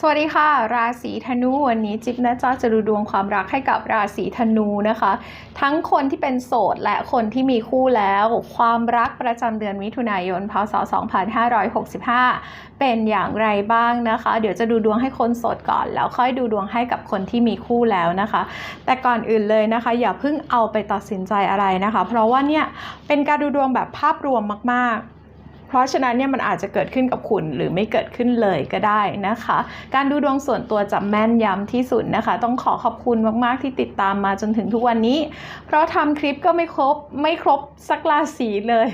สวัสดีค่ะ ราศีธนูวันนี้จิ๊บนะจ๊ะจะดูดวงความรักให้กับราศีธนูนะคะ ทั้งคนที่เป็นโสดและคนที่มีคู่แล้ว ความรักประจำเดือนมิถุนายนพศ 2565 เป็นอย่างไรบ้างนะคะ เดี๋ยวจะดูดวงให้คนโสดก่อน แล้วค่อยดูดวงให้กับคนที่มีคู่แล้วนะคะ แต่ก่อนอื่นเลยนะคะ อย่าเพิ่งเอาไปตัดสินใจอะไรนะคะ เพราะว่าเนี่ยเป็นการดูดวงแบบภาพรวมมากๆ เพราะฉะนั้นเนี่ยมันอาจจะเกิดขึ้นกับคุณหรือไม่เกิดขึ้นเลยก็ได้นะคะ การดูดวงส่วนตัวจะแม่นยำที่สุดนะคะ ต้องขอขอบคุณมากๆที่ติดตามมาจนถึงทุกวันนี้ เพราะทำคลิปก็ไม่ครบไม่ครบสักราศีเลย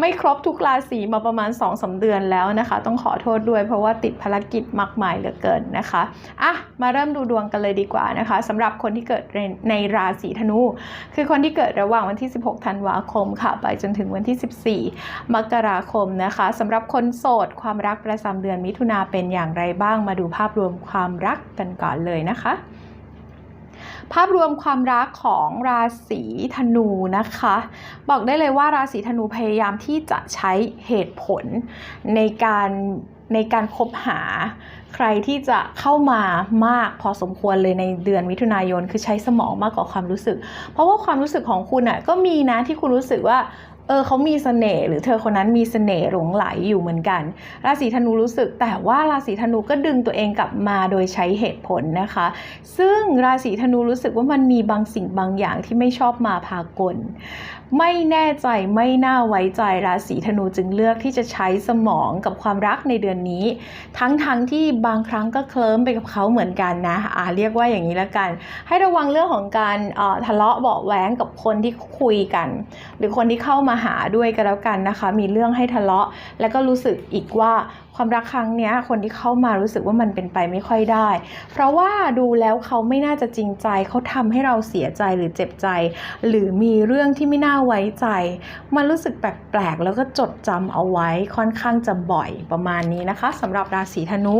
ไม่ครบทุกราศีมาประมาณ2อสเดือนแล้วนะคะ ต้องขอโทษด้วยเพราะว่าติดภารกิจมากมายเหลือเกินนะคะอะมาเริ่มดูดวงกันเลยดีกว่านะคะสำหรับคนที่เกิดในในราศีธนู คือคนที่เกิดระหว่างวันที่ 16 ธันวาคมค่ะ ไปจนถึงวันที่ 14 มกราคมนะคะสำหรับคนโสดความรักประจำเดือนมิถุนาเป็นอย่างไรบ้างมาดูภาพรวมความรักกันก่อนเลยนะคะภาพรวมความรักของราศีธนูนะคะ บอกได้เลยว่าราศีธนูพยายามที่จะใช้เหตุผลในการในการคบหาใครที่จะเข้ามามากพอสมควรเลยในเดือนมิถุนายนคือใช้สมองมากกว่าความรู้สึก เพราะว่าความรู้สึกของคุณอะก็มีนะที่คุณรู้สึกว่า เออเขามีเสน่ห์หรือเธอคนนั้นมีเสน่ห์หลงไหลอยู่เหมือนกัน ราศีธนูรู้สึกแต่ว่าราศีธนูก็ดึงตัวเองกลับมาโดยใช้เหตุผลนะคะ ซึ่งราศีธนูรู้สึกว่ามันมีบางสิ่งบางอย่างที่ไม่ชอบมาพากล ไม่แน่ใจไม่น่าไว้ใจราศีธนูจึงเลือกที่จะใช้สมองกับความรักในเดือนนี้ ทั้งๆทที่บางครั้งก็เคลิ้มไปกับเขาเหมือนกันนะอ่าเรียกว่าอย่างนี้ละกัน ให้ระวังเรื่องของการทะเลาะเบาะแว้งกับคนที่คุยกัน หรือคนที่เข้ามาหาด้วยก็แล้วกันนะคะ มีเรื่องให้ทะเลาะ แล้วก็รู้สึกอีกว่า ความรักครั้งเนี้ยคนที่เข้ามารู้สึกว่ามันเป็นไปไม่ค่อยได้ เพราะว่าดูแล้วเขาไม่น่าจะจริงใจ เขาทำให้เราเสียใจหรือเจ็บใจ หรือมีเรื่องที่ไม่น่าไว้ใจ มันรู้สึกแปลกๆ แล้วก็จดจำเอาไว้ค่อนข้างจะบ่อยประมาณนี้นะคะสำหรับราศีธนู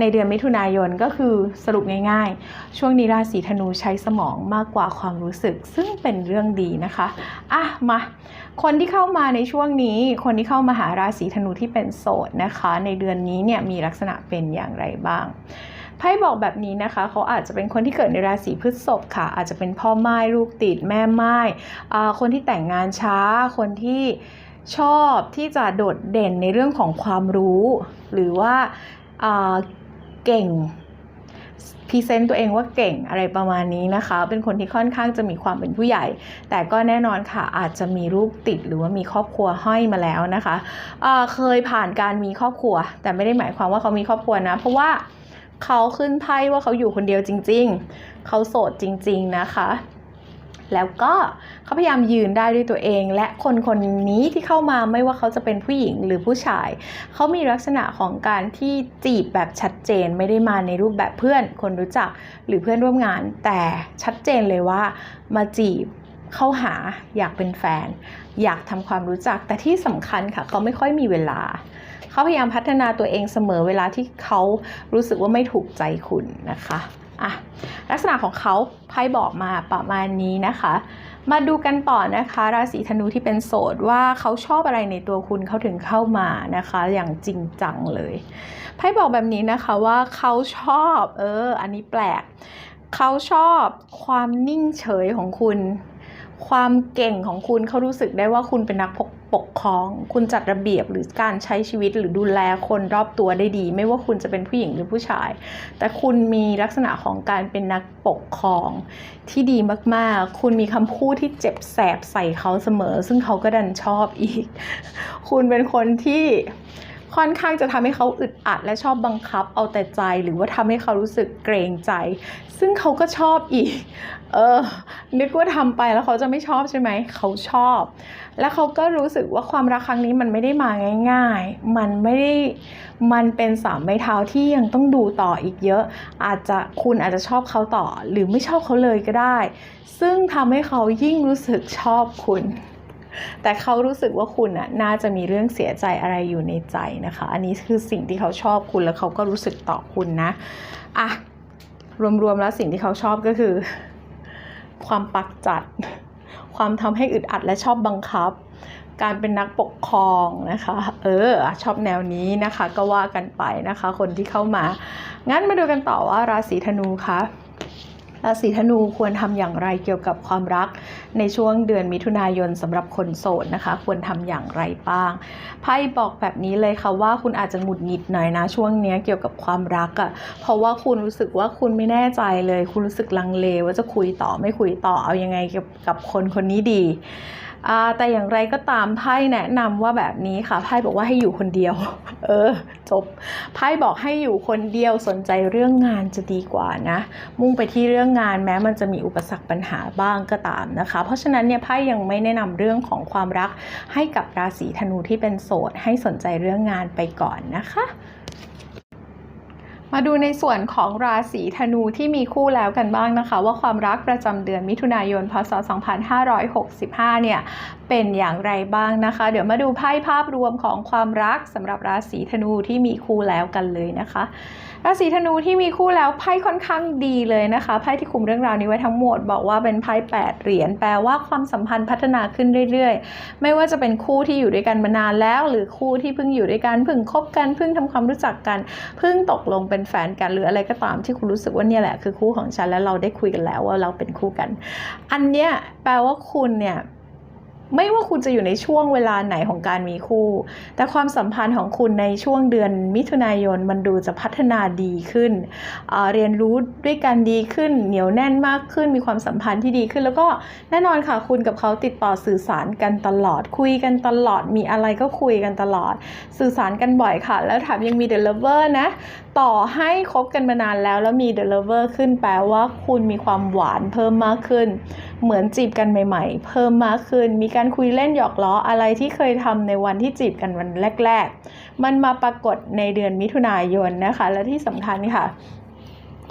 ในเดือนมิถุนายนก็คือสรุปง่ายๆ ช่วงนี้ราศีธนูใช้สมองมากกว่าความรู้สึก ซึ่งเป็นเรื่องดีนะคะ อะ มา คนที่เข้ามาในช่วงนี้ คนที่เข้ามาหาราศีธนูที่เป็นโสดนะคะ ในเดือนนี้เนี่ยมีลักษณะเป็นอย่างไรบ้างไพ่บอกแบบนี้นะคะ เขาอาจจะเป็นคนที่เกิดในราศีพฤษภค่ะ อาจจะเป็นพ่อไม้ลูกติดแม่ไม้คนที่แต่งงานช้า คนที่ชอบที่จะโดดเด่นในเรื่องของความรู้ หรือว่าเก่ง พรีเซนต์ตัวเองว่าเก่งอะไรประมาณนี้นะคะ เป็นคนที่ค่อนข้างจะมีความเป็นผู้ใหญ่ แต่ก็แน่นอนค่ะ อาจจะมีลูกติดหรือว่ามีครอบครัวห้อยมาแล้วนะคะเเคยผ่านการมีครอบครัว แต่ไม่ได้หมายความว่าเขามีครอบครัวนะ เพราะว่าเขาขึ้นไพ่ว่าเขาอยู่คนเดียวจริง ๆ เขาโสดจริง ๆ นะคะ แล้วก็เขาพยายามยืนได้ด้วยตัวเอง และคนคนนี้ที่เข้ามาไม่ว่าเขาจะเป็นผู้หญิงหรือผู้ชาย เขามีลักษณะของการที่จีบแบบชัดเจนไม่ได้มาในรูปแบบเพื่อนคนรู้จักหรือเพื่อนร่วมงาน แต่ชัดเจนเลยว่ามาจีบเข้าหาอยากเป็นแฟน อยากทำความรู้จักแต่ที่สำคัญค่ะ เขาไม่ค่อยมีเวลา เขาพยายามพัฒนาตัวเองเสมอเวลาที่เขารู้สึกว่าไม่ถูกใจคุณนะคะ อะลักษณะของเขาไพ่บอกมาประมาณนี้นะคะ มาดูกันต่อนะคะ ราศีธนูที่เป็นโสดว่าเขาชอบอะไรในตัวคุณเขาถึงเข้ามานะคะ อย่างจริงจังเลยไพ่บอกแบบนี้นะคะว่าเขาชอบเออ อันนี้แปลกเขาชอบความนิ่งเฉยของคุณ ความเก่งของคุณเขารู้สึกได้ว่าคุณเป็นนักปกปกครอง คุณจัดระเบียบหรือการใช้ชีวิตหรือดูแลคนรอบตัวได้ดี ไม่ว่าคุณจะเป็นผู้หญิงหรือผู้ชาย แต่คุณมีลักษณะของการเป็นนักปกครอง ที่ดีมากๆ คุณมีคำพูดที่เจ็บแสบใส่เขาเสมอ ซึ่งเขาก็ดันชอบอีก คุณเป็นคนที่ ค่อนข้างจะทำให้เขาอึดอัด และชอบบังคับเอาแต่ใจ หรือว่าทำให้เขารู้สึกเกรงใจ ซึ่งเขาก็ชอบอีก เออ นึกว่าทำไปแล้วเขาจะไม่ชอบใช่ไหม เขาชอบ แล้วเขาก็รู้สึกว่าความรักครั้งนี้มันไม่ได้มาง่าย ๆ มันไม่ได้ มันเป็นสามไม้เท้าที่ยังต้องดูต่ออีกเยอะ อาจจะคุณอาจจะชอบเขาต่อ หรือไม่ชอบเขาเลยก็ได้ ซึ่งทำให้เขายิ่งรู้สึกชอบคุณ แต่เขารู้สึกว่าคุณน่ะน่าจะมีเรื่องเสียใจอะไรอยู่ในใจนะคะ อันนี้คือสิ่งที่เขาชอบคุณแล้วเขาก็รู้สึกต่อคุณนะอะรวมๆแล้วสิ่งที่เขาชอบก็คือ ความปักจัด ความทำให้อึดอัดและชอบบังคับ การเป็นนักปกครองนะคะ เออ ชอบแนวนี้นะคะ ก็ว่ากันไปนะคะ คนที่เข้ามา งั้นมาดูกันต่อว่าราศีธนูคะ ราศีธนูควรทำอย่างไรเกี่ยวกับความรัก ในช่วงเดือนมิถุนายนสำหรับคนโสดนะคะ ควรทำอย่างไรบ้างไพ่บอกแบบนี้เลยค่ะว่าคุณอาจจะหงุดหงิดหน่อยนะ ช่วงนี้เกี่ยวกับความรักอะ่ะเพราะว่าคุณรู้สึกว่าคุณไม่แน่ใจเลย คุณรู้สึกลังเลว่าจะคุยต่อไม่คุยต่อเอายังไงกับกับคนคนนี้ดี แต่อย่างไรก็ตามไพ่แนะนำว่าแบบนี้ค่ะไพ่บอกว่าให้อยู่คนเดียว เออ จบไพ่บอกให้อยู่คนเดียวสนใจเรื่องงานจะดีกว่านะ มุ่งไปที่เรื่องงานแม้มันจะมีอุปสรรคปัญหาบ้างก็ตามนะคะ เพราะฉะนั้นเนี่ยไพ่ยังไม่แนะนำเรื่องของความรักให้กับราศีธนูที่เป็นโสดให้สนใจเรื่องงานไปก่อนนะคะ มาดูในส่วนของราศีธนูที่มีคู่แล้วกันบ้างนะคะ ว่าความรักประจำเดือนมิถุนายนพศ 2565 เนี่ยเป็นอย่างไรบ้างนะคะ เดี๋ยวมาดูไพ่ภาพรวมของความรักสำหรับราศีธนูที่มีคู่แล้วกันเลยนะคะราศีธนูที่มีคู่แล้วไพ่ค่อนข้างดีเลยนะคะไพ่ที่คุมเรื่องราวนี้ไว้ทั้งหมด บอกว่าเป็นไพ่แปดเหรียญแปลว่าความสัมพันธ์พัฒนาขึ้นเรื่อยๆ ไม่ว่าจะเป็นคู่ที่อยู่ด้วยกันมานานแล้ว หรือคู่ที่เพิ่งอยู่ด้วยกันเพิ่งคบกันเพิ่งทำความรู้จักกันเพิ่งตกลงเป็นแฟนกันหรืออะไรก็ตามที่คุณรู้สึกว่าเนี่ยแหละคือคู่ของฉันแล้วเราได้คุยกันแล้วว่าเราเป็นคู่กัน อันเนี้ยแปลว่าคุณเนี่ย ไม่ว่าคุณจะอยู่ในช่วงเวลาไหนของการมีคู่ แต่ความสัมพันธ์ของคุณในช่วงเดือนมิถุนายนมันดูจะพัฒนาดีขึ้นอ่าเรียนรู้ด้วยกันดีขึ้น เหนียวแน่นมากขึ้น มีความสัมพันธ์ที่ดีขึ้น แล้วก็แน่นอนค่ะคุณกับเขาติดต่อสื่อสารกันตลอด คุยกันตลอด มีอะไรก็คุยกันตลอด สื่อสารกันบ่อยค่ะ แล้วแถมยังมี The Lover นะ ต่อให้คบกันมานานแล้วแล้วมี The Lover ขึ้นแปลว่าคุณมีความหวานเพิ่มมากขึ้น เหมือนจีบกันใหม่ ๆ เพิ่มมากขึ้น มีการคุยเล่นหยอกล้ออะไรที่เคยทำในวันที่จีบกันวันแรก ๆ มันมาปรากฏในเดือนมิถุนายนนะคะ และที่สำคัญค่ะ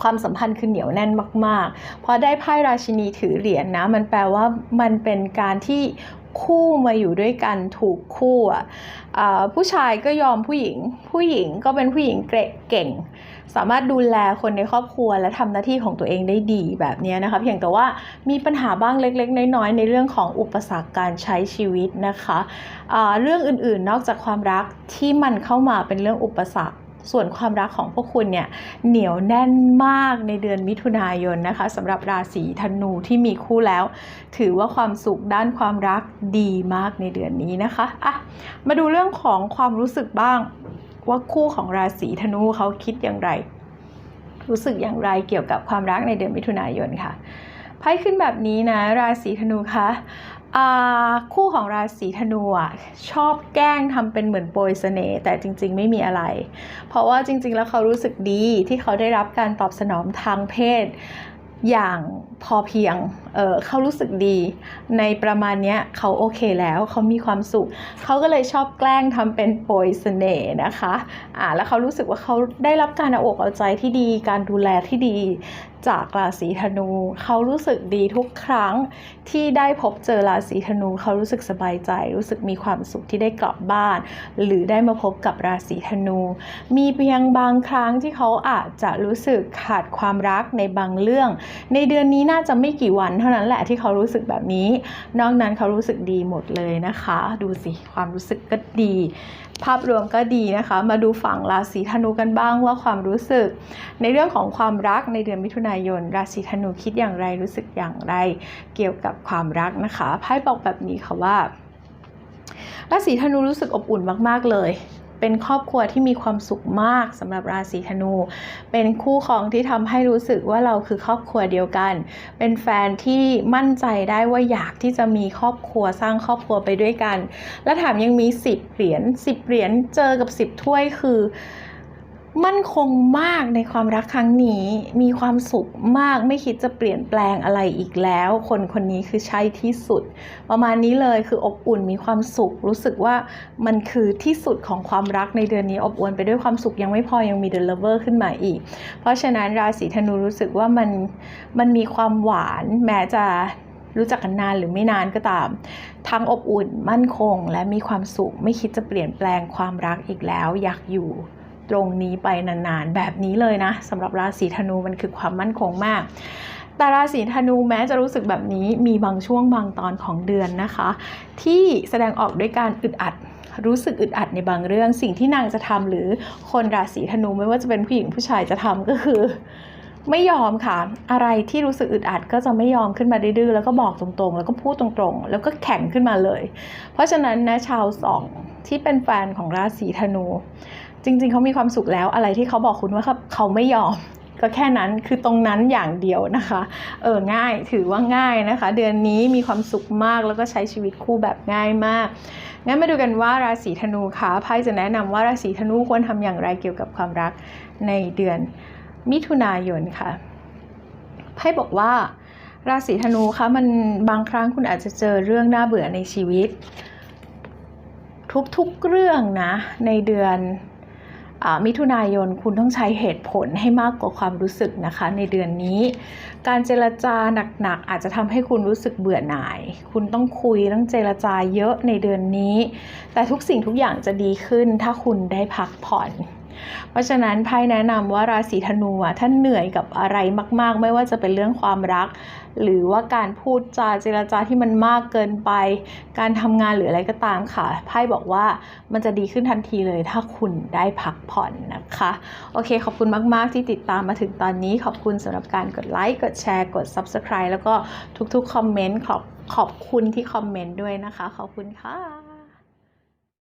ความสัมพันธ์คือเหนียวแน่นมากๆพราะได้ไพ่ราชินีถือเหรียญนะ มันแปลว่ามันเป็นการที่คู่มาอยู่ด้วยกันถูกคู่อะผู้ชายก็ยอมผู้หญิง ผู้หญิงก็เป็นผู้หญิงเกรเก่ง สามารถดูแลคนในครอบครัว และทำหน้าที่ของตัวเองได้ดีแบบนี้นะคะเพียงแต่ว่ามีปัญหาบ้างเล็ก ๆ น้อยๆในเรื่องของอุปสรรคการใช้ชีวิตนะคะอ่าเรื่องอื่นๆนอกจากความรักที่มันเข้ามาเป็นเรื่องอุปสรรคส่วนความรักของพวกคุณเนี่ยเหนียวแน่นมากในเดือนมิถุนายนนะคะสำหรับราศีธนูที่มีคู่แล้ว ถือว่าความสุขด้านความรักดีมากในเดือนนี้นะคะอะมาดูเรื่องของความรู้สึกบ้าง ว่าคู่ของราศีธนูเขาคิดอย่างไร รู้สึกอย่างไรเกี่ยวกับความรักในเดือนมิถุนายนค่ะไพ่ขึ้นแบบนี้นะ ราศีธนูคะอ่าคู่ของราศีธนูอะชอบแกล้งทำเป็นเหมือนโปรยเสน่ห์แต่จริง ๆ ไม่มีอะไร เพราะว่าจริง ๆ แล้วเขารู้สึกดีที่เขาได้รับการตอบสนองทางเพศอย่างพอเพียงเออเขารู้สึกดี ในประมาณนี้เขาโอเคแล้วเขามีความสุข เขาก็เลยชอบแกล้งทำเป็นโปรยเสน่ห์นะคะอ่าแล้วเขารู้สึกว่าเขาได้รับการเอาอกเอาใจที่ดี การดูแลที่ดีจากราศีธนู เขารู้สึกดีทุกครั้งที่ได้พบเจอราศีธนู เขารู้สึกสบายใจ รู้สึกมีความสุขที่ได้กลับบ้าน หรือได้มาพบกับราศีธนู มีเพียงบางครั้งที่เขาอาจจะรู้สึกขาดความรักในบางเรื่อง ในเดือนนี้น่าจะไม่กี่วันเท่านั้นแหละที่เขารู้สึกแบบนี้ นอกนั้นเขารู้สึกดีหมดเลยนะคะ ดูสิความรู้สึกก็ดี ภาพรวมก็ดีนะคะ มาดูฝั่งราศีธนูกันบ้างว่าความรู้สึก ในเรื่องของความรักในเดือนมิถุนายน ราศีธนูคิดอย่างไรรู้สึกอย่างไร เกี่ยวกับความรักนะคะไพ่บอกแบบนี้ค่ะว่าราศีธนูรู้สึกอบอุ่นมาก ๆ เลย เป็นครอบครัวที่มีความสุขมากสำหรับราศีธนู เป็นคู่ครองที่ทำให้รู้สึกว่าเราคือครอบครัวเดียวกัน เป็นแฟนที่มั่นใจได้ว่าอยากที่จะมีครอบครัวสร้างครอบครัวไปด้วยกัน และแถมยังมี 10 เหรียญ10 เหรียญเจอกับ 10 ถ้วยคือ มั่นคงมากในความรักครั้งนี้ มีความสุขมากไม่คิดจะเปลี่ยนแปลงอะไรอีกแล้ว คนคนนี้คือใช่ที่สุด ประมาณนี้เลยคืออบอุ่นมีความสุข รู้สึกว่ามันคือที่สุดของความรักในเดือนนี้อบอวลไปด้วยความสุขยังไม่พอยังมี The Lover ขึ้นมาอีก เพราะฉะนั้นราศีธนูรู้สึกว่ามันมันมีความหวานแม้จะรู้จักกันนานหรือไม่นานก็ตาม ทั้งอบอุ่นมั่นคง และมีความสุขไม่คิดจะเปลี่ยนแปลงความรักอีกแล้ว อยากอยู่ ตรงนี้ไปนานๆ แบบนี้เลยนะสำหรับราศีธนูมันคือความมั่นคงมากแต่ราศีธนูแม้จะรู้สึกแบบนี้มีบางช่วงบางตอนของเดือนนะคะ ที่แสดงออกด้วยการอึดอัด รู้สึกอึดอัดในบางเรื่องสิ่งที่นางจะทำหรือคนราศีธนูไม่ว่าจะเป็นผู้หญิงผู้ชายจะทำก็คือ ไม่ยอมค่ะ อะไรที่รู้สึกอึดอัดก็จะไม่ยอมขึ้นมาดื้อแล้วก็บอกตรงๆ แล้วก็พูดตรงๆ แล้วก็แข็งขึ้นมาเลย เพราะฉะนั้นนะชาวสองที่เป็นแฟนของราศีธนู จริง ๆเขามีความสุขแล้วอะไรที่เขาบอกคุณว่าเขาไม่ยอมก็แค่นั้นคือตรงนั้นอย่างเดียวนะคะ เออง่ายถือว่าง่ายนะคะ เดือนนี้มีความสุขมากแล้วก็ใช้ชีวิตคู่แบบง่ายมากงั้นมาดูกันว่าราศีธนูคะไพ่จะแนะนำว่าราศีธนูควรทำอย่างไรเกี่ยวกับความรักในเดือนมิถุนายนค่ะไพ่บอกว่า ราศีธนูคะมันบางครั้งคุณอาจจะเจอเรื่องน่าเบื่อในชีวิต ทุกๆเรื่องนะในเดือน มิถุนายนคุณต้องใช้เหตุผลให้มากกว่าความรู้สึกนะคะ ในเดือนนี้ การเจรจาหนักๆ อาจจะทำให้คุณรู้สึกเบื่อหน่าย คุณต้องคุยต้องเจรจาเยอะในเดือนนี้ แต่ทุกสิ่งทุกอย่างจะดีขึ้นถ้าคุณได้พักผ่อน เพราะฉะนั้นไพ่แนะนำว่าราศีธนูอะท่านเหนื่อยกับอะไรมาก ๆ ไม่ว่าจะเป็นเรื่องความรัก หรือว่าการพูดจาเจรจาที่มันมากเกินไป การทำงานหรืออะไรก็ตามค่ะไพ่บอกว่ามันจะดีขึ้นทันทีเลย ถ้าคุณได้พักผ่อนนะคะ โอเค ขอบคุณมาก ๆ ที่ติดตามมาถึงตอนนี้ ขอบคุณสำหรับการกดไลค์กดแชร์กด Subscribe แล้วก็ทุกๆคอมเมนต์ขอบขอบคุณที่คอมเมนต์ด้วยนะคะ ขอบคุณค่ะ